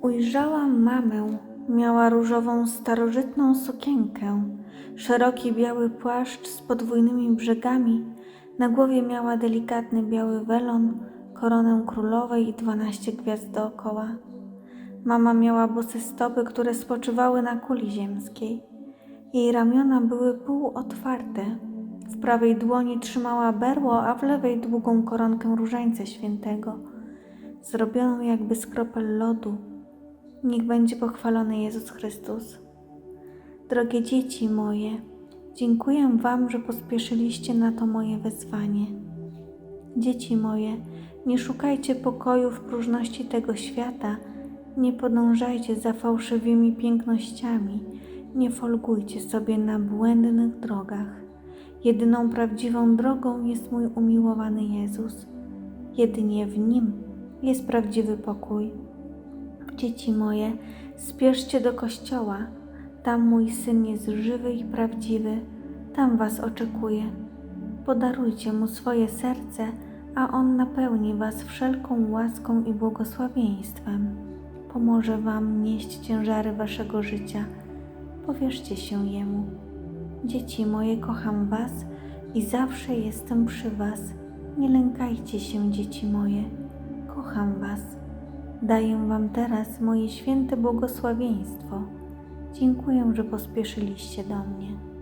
Ujrzałam mamę. Miała różową, starożytną sukienkę, szeroki biały płaszcz z podwójnymi brzegami, na głowie miała delikatny biały welon, koronę królowej i dwanaście gwiazd dookoła. Mama miała bose stopy, które spoczywały na kuli ziemskiej. Jej ramiona były półotwarte. W prawej dłoni trzymała berło, a w lewej długą koronkę różańca świętego, zrobioną jakby z kropel lodu. Niech będzie pochwalony Jezus Chrystus. Drogie dzieci moje, dziękuję Wam, że pospieszyliście na to moje wezwanie. Dzieci moje, nie szukajcie pokoju w próżności tego świata, nie podążajcie za fałszywymi pięknościami, nie folgujcie sobie na błędnych drogach. Jedyną prawdziwą drogą jest mój umiłowany Jezus. Jedynie w Nim jest prawdziwy pokój. Dzieci moje, spieszcie do kościoła. Tam mój syn jest żywy i prawdziwy. Tam was oczekuje. Podarujcie mu swoje serce, a on napełni was wszelką łaską i błogosławieństwem. Pomoże wam nieść ciężary waszego życia. Powierzcie się jemu. Dzieci moje, kocham was i zawsze jestem przy was. Nie lękajcie się, dzieci moje. Kocham was. Daję wam teraz moje święte błogosławieństwo. Dziękuję, że pospieszyliście do mnie.